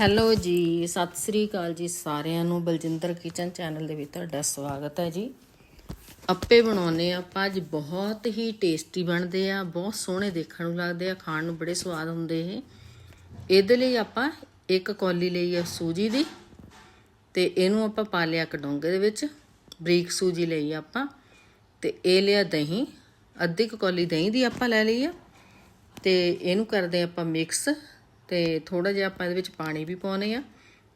Hello ਜੀ, ਸਤਿ ਸ੍ਰੀ ਅਕਾਲ ਜੀ ਸਾਰਿਆਂ ਨੂੰ। ਬਲਜਿੰਦਰ ਕਿਚਨ ਚੈਨਲ ਦੇ ਵਿੱਚ ਤੁਹਾਡਾ ਸਵਾਗਤ ਹੈ ਜੀ। ਅੱਪੇ ਬਣਾਉਨੇ ਆ ਆਪਾਂ, ਅੱਜ ਬਹੁਤ ਹੀ ਟੇਸਟੀ ਬਣਦੇ ਆ, ਬਹੁਤ ਸੋਹਣੇ ਦੇਖਣ ਨੂੰ ਲੱਗਦੇ ਆ, ਖਾਣ ਨੂੰ ਬੜੇ ਸਵਾਦ ਹੁੰਦੇ ਇਹ। ਇਹਦੇ ਲਈ ਆਪਾਂ ਇੱਕ ਕੌਲੀ ਲਈ ਆ ਸੂਜੀ ਦੀ, ਤੇ ਇਹਨੂੰ ਆਪਾਂ ਪਾ ਲਿਆ ਕਡੋਂਗੇ ਦੇ ਵਿੱਚ। ਬਰੀਕ ਸੂਜੀ ਲਈ ਆਪਾਂ, ਤੇ ਇਹ ਲਿਆ ਦਹੀਂ। ਅੱਧੀ ਕੁ ਕੌਲੀ ਦਹੀਂ ਦੀ ਆਪਾਂ ਲੈ ਲਈ ਆ, ਤੇ ਇਹਨੂੰ ਕਰਦੇ ਆਪਾਂ ਮਿਕਸ। ਤੇ ਥੋੜਾ ਜਿਹਾ ਆਪਾਂ ਇਹਦੇ ਵਿੱਚ ਪਾਣੀ ਵੀ ਪਾਉਨੇ ਆ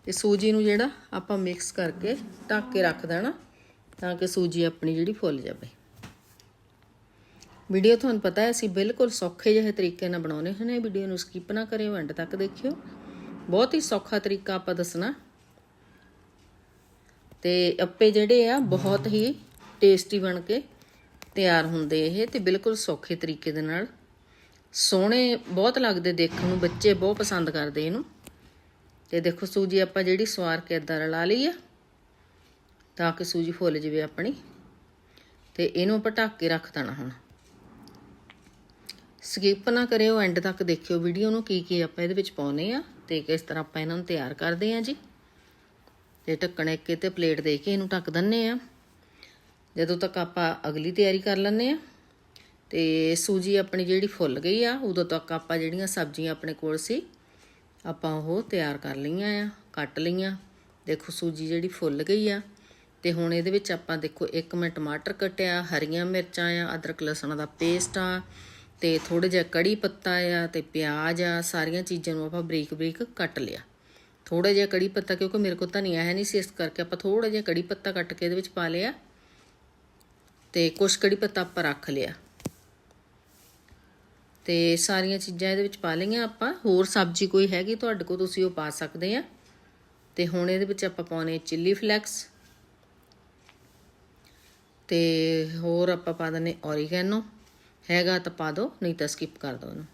ਤੇ ਸੂਜੀ ਨੂੰ ਜਿਹੜਾ ਆਪਾਂ ਮਿਕਸ ਕਰਕੇ ਢੱਕ ਕੇ ਰੱਖ ਦੇਣਾ ਤਾਂ ਕਿ ਸੂਜੀ ਆਪਣੀ ਜਿਹੜੀ ਫੁੱਲ ਜਾਵੇ। ਵੀਡੀਓ ਤੁਹਾਨੂੰ ਪਤਾ ਹੈ, ਅਸੀਂ ਬਿਲਕੁਲ ਸੌਖੇ ਜਿਹੇ ਤਰੀਕੇ ਨਾਲ ਬਣਾਉਨੇ ਹੁੰਦੇ ਹਾਂ। ਵੀਡੀਓ ਨੂੰ ਸਕਿਪ ਨਾ ਕਰਿਓ ਐਂਡ ਤੱਕ ਦੇਖਿਓ। ਬਹੁਤ ਹੀ ਸੌਖਾ ਤਰੀਕਾ ਆਪਾਂ ਦੱਸਣਾ। ਤੇ ਅੱਪੇ ਜਿਹੜੇ ਆ, ਬਹੁਤ ਹੀ ਟੇਸਟੀ ਬਣ ਕੇ ਤਿਆਰ ਹੁੰਦੇ ਇਹ ਤੇ ਬਿਲਕੁਲ ਸੌਖੇ ਤਰੀਕੇ ਦੇ ਨਾਲ ਸੋਹਣੇ ਬਹੁਤ ਲੱਗਦੇ ਦੇਖਣ ਨੂੰ, ਬੱਚੇ ਬਹੁਤ ਪਸੰਦ ਕਰਦੇ ਇਹਨੂੰ। ਤੇ ਦੇਖੋ ਸੂਜੀ ਆਪਾਂ ਜਿਹੜੀ ਸਵਾਰ ਕੇ ਇਦਾਂ ਰਲਾ ਲਈ ਆ, ਤਾਂ ਕਿ ਸੂਜੀ ਫੁੱਲ ਜਵੇ ਆਪਣੀ। ਤੇ ਇਹਨੂੰ ਆਪਾਂ ਢੱਕ ਕੇ ਰੱਖ ਦੇਣਾ ਹੁਣ। ਸਕਿਪ ਨਾ ਕਰਿਓ ਐਂਡ ਤੱਕ ਦੇਖਿਓ ਵੀਡੀਓ ਨੂੰ ਕੀ ਕੀ ਆਪਾਂ ਇਹਦੇ ਵਿੱਚ ਪਾਉਨੇ ਆ ਤੇ ਕਿਸ ਤਰ੍ਹਾਂ ਆਪਾਂ ਇਹਨਾਂ ਨੂੰ ਤਿਆਰ ਕਰਦੇ ਆ ਜੀ। ਤੇ ਢੱਕਣ ਇੱਕ ਤੇ ਪਲੇਟ ਦੇ ਕੇ ਇਹਨੂੰ ਢੱਕ ਦਿੰਨੇ ਆ। ਜਦੋਂ ਤੱਕ ਆਪਾਂ ਅਗਲੀ ਤਿਆਰੀ ਕਰ ਲੈਂਦੇ ਆ ਤੇ ਸੂਜੀ ਆਪਣੀ ਜਿਹੜੀ ਫੁੱਲ ਗਈ ਆ, ਉਦੋਂ ਤੱਕ ਆਪਾਂ ਜਿਹੜੀਆਂ ਸਬਜ਼ੀਆਂ ਆਪਣੇ ਕੋਲ ਸੀ, ਆਪਾਂ ਉਹ ਤਿਆਰ ਕਰ ਲਈਆਂ ਆ, ਕੱਟ ਲਈਆਂ। ਦੇਖੋ ਸੂਜੀ ਜਿਹੜੀ ਫੁੱਲ ਗਈ ਆ, ਤੇ ਹੁਣ ਇਹਦੇ ਵਿੱਚ ਆਪਾਂ ਦੇਖੋ ਇੱਕ ਮੈਂ ਟਮਾਟਰ ਕੱਟਿਆ, ਹਰੀਆਂ ਮਿਰਚਾਂ ਆ, ਅਦਰਕ ਲਸਣ ਦਾ ਪੇਸਟ ਆ, ਤੇ ਥੋੜਾ ਜਿਹਾ ਕੜੀ ਪੱਤਾ ਆ, ਤੇ ਪਿਆਜ਼ ਆ, ਸਾਰੀਆਂ ਚੀਜ਼ਾਂ ਨੂੰ ਆਪਾਂ ਬਰੀਕ ਬਰੀਕ ਕੱਟ ਲਿਆ। ਥੋੜਾ ਜਿਹਾ ਕੜੀ ਪੱਤਾ, ਕਿਉਂਕਿ ਮੇਰੇ ਕੋਲ ਧਨੀਆ ਹੈ ਨਹੀਂ ਸੀ, ਇਸ ਕਰਕੇ ਆਪਾਂ ਥੋੜਾ ਜਿਹਾ ਕੜੀ ਪੱਤਾ ਕੱਟ ਕੇ ਇਹਦੇ ਵਿੱਚ ਪਾ ਲਿਆ। ਤੇ ਕੁਛ ਕੜੀ ਪੱਤਾ ਆਪਾਂ ਰੱਖ ਲਿਆ। ਤੇ ਸਾਰੀਆਂ ਚੀਜ਼ਾਂ ਇਹਦੇ ਵਿੱਚ ਪਾ ਲਈਆਂ ਆਪਾਂ। ਹੋਰ ਸਬਜ਼ੀ ਕੋਈ ਹੈਗੀ ਤੁਹਾਡੇ ਕੋਲ, ਤੁਸੀਂ ਉਹ ਪਾ ਸਕਦੇ ਆ। ਤੇ ਹੁਣ ਇਹਦੇ ਵਿੱਚ ਆਪਾਂ ਪਾਉਨੇ ਚਿੱਲੀ ਫਲੈਕਸ। ਤੇ ਹੋਰ ਆਪਾਂ ਪਾ ਦਨੇ ਔਰੀਗੈਨੋ। ਹੈਗਾ ਤਾਂ ਪਾ ਦਿਓ, ਨਹੀਂ ਤਾਂ ਸਕਿਪ ਕਰ ਦਿਓ ਇਹਨੂੰ।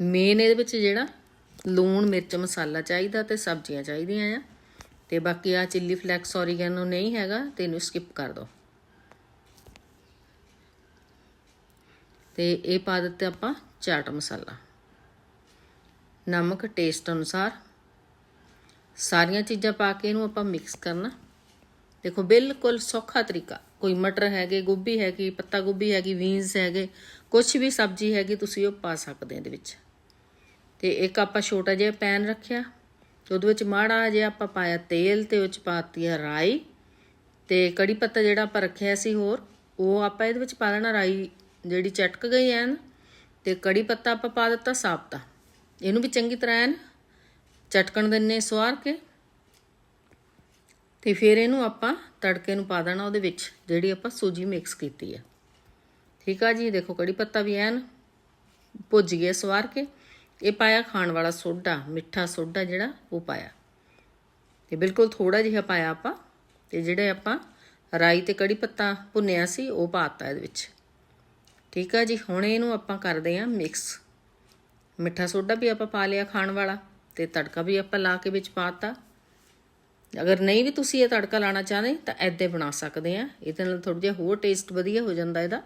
ਮੇਨ ਇਹਦੇ ਵਿੱਚ ਜਿਹੜਾ ਲੂਣ, ਮਿਰਚ, ਮਸਾਲਾ ਚਾਹੀਦਾ ਤੇ ਸਬਜ਼ੀਆਂ ਚਾਹੀਦੀਆਂ ਆ। ਤੇ ਬਾਕੀ ਆ ਚਿੱਲੀ ਫਲੈਕਸ ਔਰੀਗੈਨੋ ਨਹੀਂ ਹੈਗਾ, ਤੇ ਇਹਨੂੰ ਸਕਿਪ ਕਰ ਦਿਓ। ਤੇ ਇਹ ਪਾ ਦਿੱਤੇ ਆਪਾਂ ਚਾਟ ਮਸਾਲਾ। ਨਮਕ ਟੇਸਟ ਅਨੁਸਾਰ ਸਾਰੀਆਂ ਚੀਜ਼ਾਂ ਪਾ ਕੇ ਇਹਨੂੰ ਆਪਾਂ ਮਿਕਸ ਕਰਨਾ। ਦੇਖੋ, ਬਿਲਕੁਲ ਸੌਖਾ ਤਰੀਕਾ। ਕੋਈ ਮਟਰ ਹੈਗੇ, ਗੋਭੀ ਹੈਗੀ, ਪੱਤਾ ਗੋਭੀ ਹੈਗੀ ਬੀਨਸ ਹੈਗੇ ਕੁਝ ਵੀ ਸਬਜ਼ੀ ਹੈਗੀ, ਤੁਸੀਂ ਉਹ ਪਾ ਸਕਦੇ ਇਹਦੇ ਵਿੱਚ। ਤੇ ਇੱਕ ਆਪਾਂ ਛੋਟਾ ਜਿਹਾ ਪੈਨ ਰੱਖਿਆ। ਤੇ ਉਹਦੇ ਵਿੱਚ ਮਾੜਾ ਜਿਹਾ ਆਪਾਂ ਪਾਇਆ ਤੇਲ ਤੇ ਉਹ ਚ ਪਾਤੀ ਆ ਰਾਈ। ਤੇ ਕੜੀ ਪੱਤਾ ਜਿਹੜਾ ਆਪਾਂ ਰੱਖਿਆ ਸੀ ਹੋਰ, ਉਹ ਆਪਾਂ ਇਹਦੇ ਵਿੱਚ ਪਾ ਲੈਣਾ ਰਾਈ ਜਿਹੜੀ ਚਟਕ ਗਈ ਐਨ ਤੇ ਕੜੀ ਪੱਤਾ ਆਪਾਂ ਪਾ ਦਿੱਤਾ ਸਾਬਤਾ। ਇਹਨੂੰ ਵੀ ਚੰਗੀ ਤਰ੍ਹਾਂ ਐਨ ਚਟਕਣ ਦਿੰਨੇ ਸਵਾਰ ਕੇ। ਤੇ ਫਿਰ ਇਹਨੂੰ ਆਪਾਂ ਤੜਕੇ ਨੂੰ ਪਾ ਦੇਣਾ ਉਹਦੇ ਵਿੱਚ, ਜਿਹੜੀ ਆਪਾਂ ਸੂਜੀ ਮਿਕਸ ਕੀਤੀ ਹੈ ਠੀਕ ਆ ਜੀ? ਦੇਖੋ ਕੜੀ ਪੱਤਾ ਵੀ ਐਨ ਭੁੱਜ ਗਿਆ ਸਵਾਰ ਕੇ। ਇਹ ਪਾਇਆ ਖਾਣ ਵਾਲਾ ਸੋਡਾ, ਮਿੱਠਾ ਸੋਡਾ ਜਿਹੜਾ ਉਹ ਪਾਇਆ। ਤੇ ਬਿਲਕੁਲ ਥੋੜਾ ਜਿਹਾ ਪਾਇਆ ਆਪਾਂ ਤੇ ਜਿਹੜੇ ਆਪਾਂ ਰਾਈ ਤੇ ਕੜੀ ਪੱਤਾ ਭੁੰਨਿਆ ਸੀ, ਉਹ ਪਾਤਾ ਇਹਦੇ ਵਿੱਚ। ਠੀਕ ਆ ਜੀ, ਹੁਣ ਇਹਨੂੰ ਆਪਾਂ ਕਰਦੇ ਆਂ ਮਿਕਸ ਮਿੱਠਾ ਸੋਡਾ ਵੀ ਆਪਾਂ ਪਾ ਲਿਆ ਖਾਣ ਵਾਲਾ ਤੇ ਤੜਕਾ ਵੀ ਆਪਾਂ ਲਾ ਕੇ ਵਿੱਚ ਪਾਤਾ। ਅਗਰ ਨਹੀਂ ਵੀ ਤੁਸੀਂ ਇਹ ਤੜਕਾ ਲਾਣਾ ਚਾਹਦੇ ਤਾਂ ਐਦਾਂ ਬਣਾ ਸਕਦੇ ਆ ਇਹਦੇ ਨਾਲ ਥੋੜਾ ਜਿਹਾ ਹੋਰ ਟੇਸਟ ਵਧੀਆ ਹੋ ਜਾਂਦਾ ਇਹਦਾ।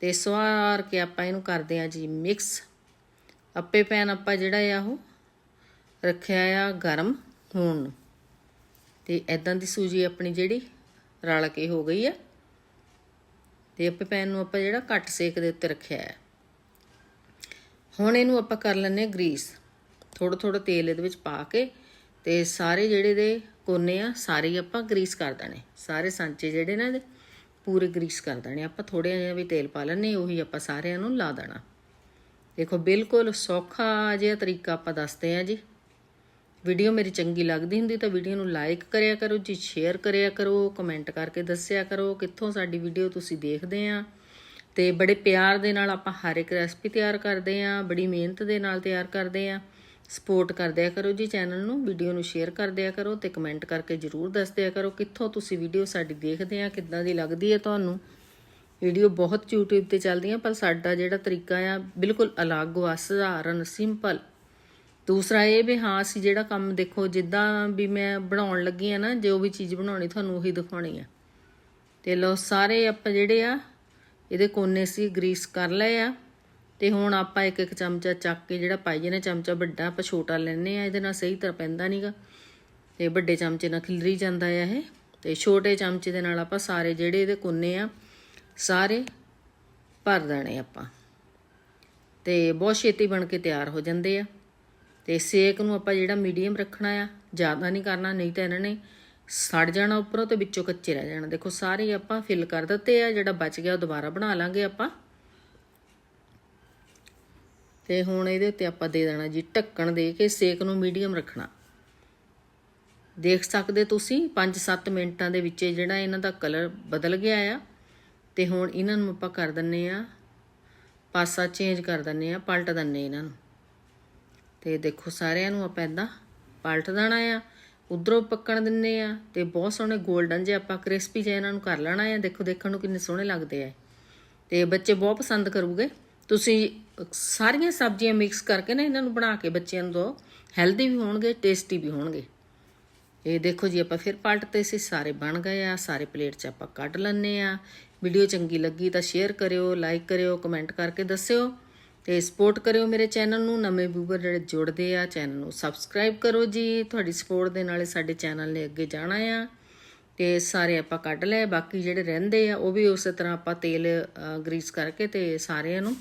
ਤੇ ਸਵਾਰ ਕੇ ਆਪਾਂ ਇਹਨੂੰ ਕਰਦੇ ਆ ਜੀ ਮਿਕਸ ਅੱਪੇ ਪੈਨ ਆਪਾਂ ਜਿਹੜਾ ਆ ਉਹ ਰੱਖਿਆ ਆ ਗਰਮ ਹੋਣ ਨੂੰ। ਤੇ ਐਦਾਂ ਦੀ ਸੂਜੀ ਆਪਣੀ ਜਿਹੜੀ ਰਲ ਕੇ ਹੋ ਗਈ ਆ। ਤੇ ਅੱਪੇ ਪੈਨ ਨੂੰ ਆਪਾਂ ਜਿਹੜਾ ਘੱਟ ਸੇਕ ਦੇ ਉੱਤੇ ਰੱਖਿਆ ਹੈ। ਹੁਣ ਇਹਨੂੰ ਆਪਾਂ ਕਰ ਲੈਂਦੇ ਹਾਂ ਗਰੀਸ। ਥੋੜਾ ਥੋੜਾ ਤੇਲ ਇਹਦੇ ਵਿੱਚ ਪਾ ਕੇ ਤੇ ਸਾਰੇ ਜਿਹੜੇ ਦੇ ਕੋਨੇ ਆ, ਸਾਰੇ ਆਪਾਂ ਗਰੀਸ ਕਰ ਦੇਣੇ। ਸਾਰੇ ਸਾਂਚੇ ਜਿਹੜੇ ਨਾ ਇਹਦੇ, ਪੂਰੇ ਗਰੀਸ ਕਰ ਦੇਣੇ। ਆਪਾਂ ਥੋੜਾ ਜਿਹਾ ਵੀ ਤੇਲ ਪਾ ਲੈਣੇ ਉਹੀ ਆਪਾਂ ਸਾਰਿਆਂ ਨੂੰ ਲਾ ਦੇਣਾ। ਦੇਖੋ ਬਿਲਕੁਲ ਸੌਖਾ ਜਿਹਾ ਤਰੀਕਾ ਆਪਾਂ ਦੱਸਦੇ ਆ ਜੀ। ਵੀਡੀਓ ਮੇਰੀ ਚੰਗੀ ਲੱਗਦੀ ਹੁੰਦੀ ਤਾਂ ਵੀਡੀਓ ਨੂੰ ਲਾਈਕ ਕਰਿਆ ਕਰੋ, ਜੀ ਸ਼ੇਅਰ ਕਰਿਆ ਕਰੋ ਕਮੈਂਟ ਕਰਕੇ ਦੱਸਿਆ ਕਰੋ ਕਿੱਥੋਂ ਸਾਡੀ ਵੀਡੀਓ ਤੁਸੀਂ ਦੇਖਦੇ ਆ। ਤੇ ਬੜੇ ਪਿਆਰ ਦੇ ਨਾਲ ਆਪਾਂ ਹਰ ਇੱਕ ਰੈਸਪੀ ਤਿਆਰ ਕਰਦੇ ਆ, ਬੜੀ ਮਿਹਨਤ ਦੇ ਨਾਲ ਤਿਆਰ ਕਰਦੇ ਆ। ਸਪੋਰਟ ਕਰਦਿਆ ਕਰੋ ਜੀ ਚੈਨਲ ਨੂੰ ਵੀਡੀਓ ਨੂੰ ਸ਼ੇਅਰ ਕਰਦਿਆ ਕਰੋ ਤੇ ਕਮੈਂਟ ਕਰਕੇ ਜਰੂਰ ਦੱਸਦਿਆ ਕਰੋ ਕਿੱਥੋਂ ਤੁਸੀਂ ਵੀਡੀਓ ਸਾਡੀ ਦੇਖਦੇ ਆ, ਕਿੱਦਾਂ ਦੀ ਲੱਗਦੀ ਹੈ ਤੁਹਾਨੂੰ। ਵੀਡੀਓ ਬਹੁਤ YouTube ਤੇ ਚੱਲਦੀਆਂ, ਪਰ ਸਾਡਾ ਜਿਹੜਾ ਤਰੀਕਾ ਆ, ਬਿਲਕੁਲ ਅਲੱਗ ਵਾ ਸਧਾਰਨ ਸਿੰਪਲ ਦੂਸਰਾ ਇਹ ਵੀ ਹਾਂ, ਅਸੀਂ ਜਿਹੜਾ ਕੰਮ ਦੇਖੋ, ਜਿੱਦਾਂ ਵੀ ਮੈਂ ਬਣਾਉਣ ਲੱਗੀ ਆ ਨਾ, ਜੋ ਵੀ ਚੀਜ਼ ਬਣਾਉਣੀ, ਤੁਹਾਨੂੰ ਉਹੀ ਦਿਖਾਉਣੀ ਆ। ਤੇ ਲੋ ਸਾਰੇ ਆਪਾਂ ਜਿਹੜੇ ਆ, ਇਹਦੇ ਕੋਨੇ ਸੀ ਗਰੀਸ ਕਰ ਲਏ ਆ। ਤੇ ਹੁਣ ਆਪਾਂ ਇੱਕ ਇੱਕ ਚਮਚਾ ਚੱਕ ਕੇ ਜਿਹੜਾ ਪਾਈ ਨੇ ਚਮਚਾ ਵੱਡਾ ਆਪਾਂ ਛੋਟਾ ਲੈਣੇ ਆ, ਇਹਦੇ ਨਾਲ ਸਹੀ ਤਰ੍ਹਾਂ ਪੈਂਦਾ ਨਹੀਂਗਾ ਤੇ ਵੱਡੇ ਚਮਚੇ ਨਾਲ ਖਿਲਰੀ ਜਾਂਦਾ ਆ ਇਹ। ਤੇ ਛੋਟੇ ਚਮਚੇ ਦੇ ਨਾਲ ਆਪਾਂ ਸਾਰੇ ਜਿਹੜੇ ਇਹਦੇ ਕੋਨੇ ਆ, ਸਾਰੇ ਭਰ ਦੇਣੇ ਆਪਾਂ। ਤੇ ਬਹੁਤ ਛੇਤੀ ਬਣ ਕੇ ਤਿਆਰ ਹੋ ਜਾਂਦੇ ਆ। ਤੇ ਸੇਕ ਨੂੰ ਆਪਾਂ ਜਿਹੜਾ ਮੀਡੀਅਮ ਰੱਖਣਾ ਆ, ਜ਼ਿਆਦਾ ਨਹੀਂ ਕਰਨਾ, ਨਹੀਂ ਤਾਂ ਇਹਨਾਂ ਨੇ ਸੜ ਜਾਣਾ ਉੱਪਰੋਂ ਤੇ ਵਿੱਚੋਂ ਕੱਚੇ ਰਹਿ ਜਾਣਾ। ਦੇਖੋ, ਸਾਰੇ ਆਪਾਂ ਫਿਲ ਕਰ ਦਿੱਤੇ ਆ, ਜਿਹੜਾ ਬਚ ਗਿਆ ਉਹ ਦੁਬਾਰਾ ਬਣਾ ਲਾਂਗੇ ਆਪਾਂ। ਤੇ ਹੁਣ ਇਹਦੇ ਉੱਤੇ ਆਪਾਂ ਦੇ ਦੇਣਾ ਜੀ ਢੱਕਣ ਦੇ ਕੇ ਸੇਕ ਨੂੰ ਮੀਡੀਅਮ ਰੱਖਣਾ। ਦੇਖ ਸਕਦੇ ਤੁਸੀਂ 5-7 ਮਿੰਟਾਂ ਦੇ ਵਿੱਚ ਜਿਹੜਾ ਇਹਨਾਂ ਦਾ ਕਲਰ ਬਦਲ ਗਿਆ ਆ। ਤੇ ਹੁਣ ਇਹਨਾਂ ਨੂੰ ਆਪਾਂ ਕਰ ਦਿੰਨੇ ਆ, ਪਾਸਾ ਚੇਂਜ ਕਰ ਦਿੰਨੇ ਆ, ਪਲਟ ਦਿੰਨੇ ਇਹਨਾਂ ਨੂੰ। ਤੇ ਦੇਖੋ ਸਾਰਿਆਂ ਨੂੰ ਆਪਾਂ ਇਦਾਂ ਪਲਟ ਦੇਣਾ ਆ, ਉਧਰੋਂ ਪੱਕਣ ਦਿੰਨੇ ਆ ਤੇ ਬਹੁਤ ਸੋਹਣੇ 골ਡਨ ਜੇ ਆਪਾਂ ਕ੍ਰਿਸਪੀ ਜੇ ਇਹਨਾਂ ਨੂੰ ਕਰ ਲੈਣਾ ਆ। ਦੇਖੋ, ਦੇਖਣ ਨੂੰ ਕਿੰਨੇ ਸੋਹਣੇ ਲੱਗਦੇ ਆ ਤੇ ਬੱਚੇ ਬਹੁਤ ਪਸੰਦ ਕਰੂਗੇ। ਤੁਸੀਂ ਸਾਰੀਆਂ ਸਬਜ਼ੀਆਂ ਮਿਕਸ ਕਰਕੇ ਨਾ ਇਹਨਾਂ ਨੂੰ ਬਣਾ ਕੇ ਬੱਚਿਆਂ ਨੂੰ ਦਿਓ ਹੈਲਦੀ ਵੀ ਹੋਣਗੇ, ਟੇਸਟੀ ਵੀ ਹੋਣਗੇ। ਇਹ ਦੇਖੋ ਜੀ, ਆਪਾਂ ਫਿਰ ਪਲਟਤੇ ਸੀ, ਸਾਰੇ ਬਣ ਗਏ ਆ, ਸਾਰੇ ਪਲੇਟ 'ਚ ਆਪਾਂ ਕੱਢ ਲੈਣੇ ਆ। ਵੀਡੀਓ ਚੰਗੀ ਲੱਗੀ ਤਾਂ ਸ਼ੇਅਰ ਕਰਿਓ, ਲਾਈਕ ਕਰਿਓ, ਕਮੈਂਟ ਕਰਕੇ ਦੱਸਿਓ। ਤੇ ਸਪੋਰਟ ਕਰਿਓ ਮੇਰੇ ਚੈਨਲ ਨੂੰ, ਨਵੇਂ ਵਿਊਵਰ ਜਿਹੜੇ ਜੁੜਦੇ ਆ ਚੈਨਲ ਨੂੰ ਸਬਸਕ੍ਰਾਈਬ ਕਰੋ ਜੀ। ਤੁਹਾਡੀ ਸਪੋਰਟ ਦੇ ਨਾਲ ਸਾਡੇ ਚੈਨਲ ਨੇ ਅੱਗੇ ਜਾਣਾ ਆ। ਤੇ ਸਾਰੇ ਆਪਾਂ ਕੱਢ ਲਏ, ਬਾਕੀ ਜਿਹੜੇ ਰਹਿੰਦੇ ਆ, ਉਹ ਵੀ ਉਸੇ ਤਰ੍ਹਾਂ ਆਪਾਂ ਤੇਲ ਗਰੀਸ ਕਰਕੇ ਤੇ ਸਾਰਿਆਂ ਨੂੰ।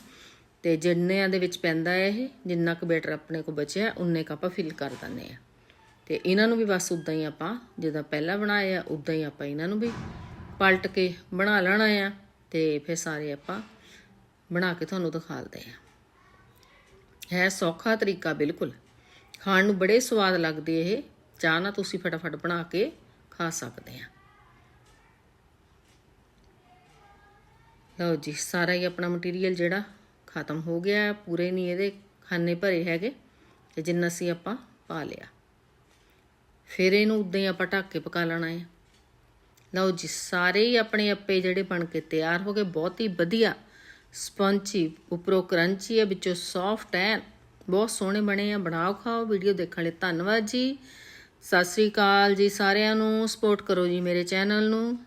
ਤੇ ਜਿੰਨਿਆਂ ਦੇ ਵਿੱਚ ਪੈਂਦਾ ਹੈ ਇਹ, ਜਿੰਨਾ ਕੁ ਬੈਟਰ ਆਪਣੇ ਕੋ ਬਚਿਆ, ਉਨੇ ਕ ਆਪਾਂ ਫਿਲ ਕਰ ਦਿੰਨੇ ਆ। ਤੇ ਇਹਨਾਂ ਨੂੰ ਵੀ ਬਸ ਉਦਾਂ ਹੀ ਆਪਾਂ, ਜਿੱਦਾਂ ਪਹਿਲਾਂ ਬਣਾਇਆ ਉਦਾਂ ਹੀ ਆਪਾਂ ਇਹਨਾਂ ਨੂੰ ਵੀ ਪਲਟ ਕੇ ਬਣਾ ਲੈਣਾ ਆ। ਤੇ ਫਿਰ ਸਾਰੇ ਆਪਾਂ ਬਣਾ ਕੇ ਤੁਹਾਨੂੰ ਦਿਖਾਲਦੇ ਆ। ਹੈ ਸੌਖਾ ਤਰੀਕਾ ਬਿਲਕੁਲ। ਖਾਣ ਨੂੰ ਬੜੇ ਸਵਾਦ ਲੱਗਦੇ ਇਹ। ਚਾਹ ਨਾਲ ਤੁਸੀਂ ਫਟਾਫਟ ਬਣਾ ਕੇ ਖਾ ਸਕਦੇ ਆ। ਲਓ ਜੀ, ਸਾਰਾ ਹੀ ਆਪਣਾ ਮਟੀਰੀਅਲ ਜਿਹੜਾ ਖਤਮ ਹੋ ਗਿਆ ਪੂਰੇ ਨਹੀਂ ਇਹਦੇ ਖਾਨੇ ਭਰੇ ਹੈਗੇ ਤੇ ਜਿੰਨਾ ਸੀ ਆਪਾਂ ਪਾ ਲਿਆ। ਫਿਰ ਇਹਨੂੰ ਉਦਾਂ ਹੀ ਆਪਾਂ ਢੱਕ ਕੇ ਪਕਾ ਲੈਣਾ ਹੈ। ਲਓ ਜੀ, ਸਾਰੇ ਹੀ ਆਪਣੇ ਅੱਪੇ ਜਿਹੜੇ ਬਣ ਕੇ ਤਿਆਰ ਹੋ ਗਏ। ਬਹੁਤ ਹੀ ਵਧੀਆ ਸਪੰਚੀ ਉੱਪਰੋਂ ਕਰੰਚੀ ਹੈ ਵਿੱਚੋਂ ਸੌਫਟ ਹੈ ਬਹੁਤ ਸੋਹਣੇ ਬਣੇ ਆ। ਬਣਾਓ, ਖਾਓ, ਵੀਡੀਓ ਦੇਖਣ ਲਈ ਧੰਨਵਾਦ ਜੀ। ਸਤਿ ਸ੍ਰੀ ਅਕਾਲ ਜੀ ਸਾਰਿਆਂ ਨੂੰ। ਸਪੋਰਟ ਕਰੋ ਜੀ ਮੇਰੇ ਚੈਨਲ ਨੂੰ।